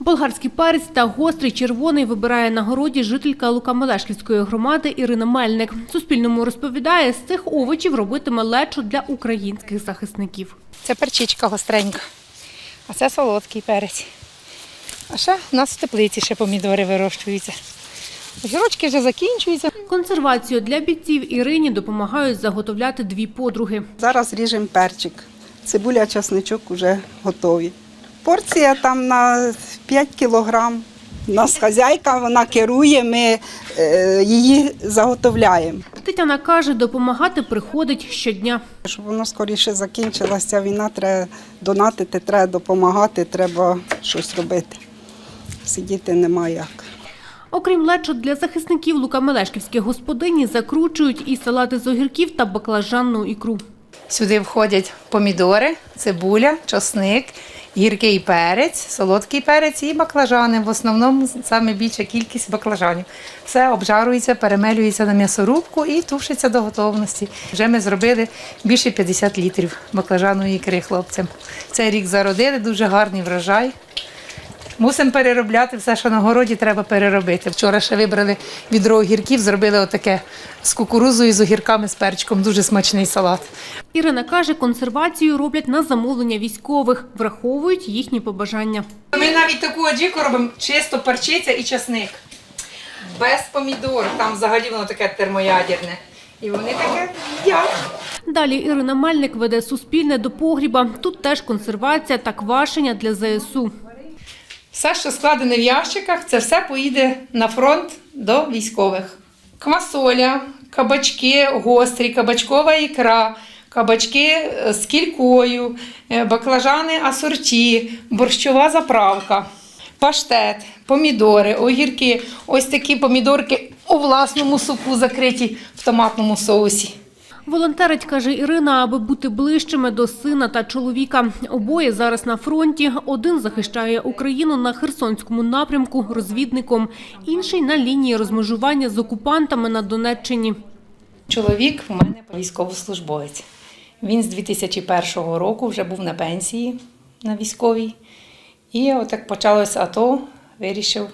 Болгарський перець та гострий червоний вибирає на городі жителька Лукамелешківської громади Ірина Мельник. Суспільному розповідає, з цих овочів робитиме лечо для українських захисників. Це перчичка гостренька, а це солодкий перець. А ще в нас в теплиці ще помідори вирощуються. Огірочки вже закінчуються. Консервацію для бійців Ірині допомагають заготовляти дві подруги. Зараз ріжемо перчик. Цибуля, часничок вже готові. Порція там на 5 кілограм. У нас хазяйка, вона керує, ми е, її заготовляємо. Тетяна каже, допомагати приходить щодня. Щоб воно скоріше закінчилася війна, треба донатити, треба допомагати, треба щось робити. Сидіти немає як. Окрім лечо для захисників Лукамелешківські господині закручують і салати з огірків та баклажанну ікру. Сюди входять помідори, цибуля, чосник, гіркий перець, солодкий перець і баклажани. В основному саме більша кількість баклажанів. Все обжарується, перемелюється на м'ясорубку і тушиться до готовності. Вже ми зробили більше 50 літрів баклажаної ікри хлопцям. Цей рік зародили, дуже гарний врожай. Мусимо переробляти все, що на городі треба переробити. Вчора ще вибрали відро огірків, зробили отаке з кукурузою, з огірками, з перчиком. Дуже смачний салат. Ірина каже, консервацію роблять на замовлення військових, враховують їхні побажання. Ми навіть таку аджіку робимо чисто перчиця і часник. Без помідор. Там взагалі воно таке термоядерне. І вони таке їдять. Далі Ірина Мельник веде суспільне до погріба. Тут теж консервація та квашення для ЗСУ. Все, що складене в ящиках, це все поїде на фронт до військових. Квасоля, кабачки гострі, кабачкова ікра, кабачки е, з кількою, е, баклажани асорті, борщова заправка, паштет, помідори, огірки. Ось такі помідорки у власному соку закриті в томатному соусі. Волонтерить, каже Ірина, аби бути ближчими до сина та чоловіка. Обоє зараз на фронті. Один захищає Україну на Херсонському напрямку розвідником, інший на лінії розмежування з окупантами на Донеччині. Чоловік у мене військовослужбовець. Він з 2001 року вже був на пенсії на військовій. І отак почалося АТО, вирішив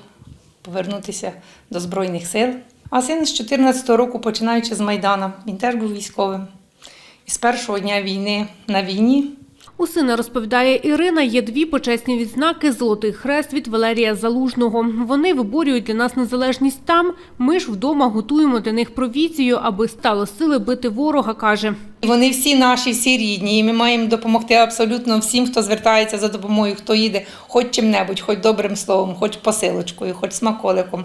повернутися до Збройних сил. А син з 2014 року, починаючи з Майдана, він теж був військовим. І з першого дня війни на війні У сина розповідає Ірина. Є дві почесні відзнаки Золотий хрест від Валерія Залужного. Вони виборюють для нас незалежність там. Ми ж вдома готуємо для них провізію, аби стало сили бити ворога. каже. Вони всі наші, всі рідні, і ми маємо допомогти абсолютно всім, хто звертається за допомогою, хто їде хоч чим-небудь, хоч добрим словом, хоч посилочкою, хоч смаколиком.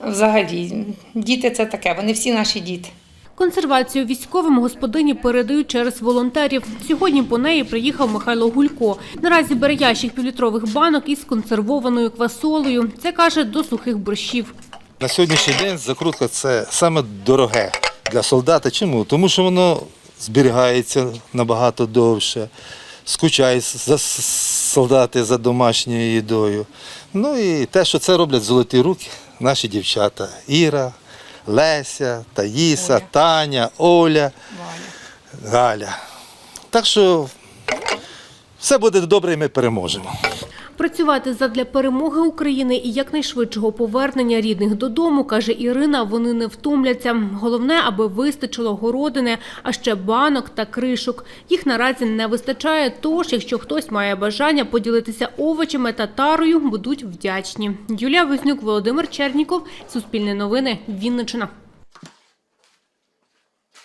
Взагалі, діти це таке, вони всі наші діти. Консервацію військовим господині передають через волонтерів. Сьогодні по неї приїхав Михайло Гулько. Наразі бере ящик півлітрових банок із консервованою квасолею. Це каже до сухих борщів. На сьогоднішній день закрутка це саме дороге для солдата. Чому? Тому що воно зберігається набагато довше, скучають за солдати за домашньою їдою. Ну і те, що це роблять золоті руки, наші дівчата. Іра, Леся, Таїса, Оля. Таня, Оля, Галя. Так що все буде добре і ми переможемо. Працювати задля перемоги України і якнайшвидшого повернення рідних додому, каже Ірина, вони не втомляться. Головне, аби вистачило городини, а ще банок та кришок. Їх наразі не вистачає, тож, якщо хтось має бажання поділитися овочами та тарою, будуть вдячні. Юлія Вознюк, Володимир Черніков, Суспільне новини, Вінниччина.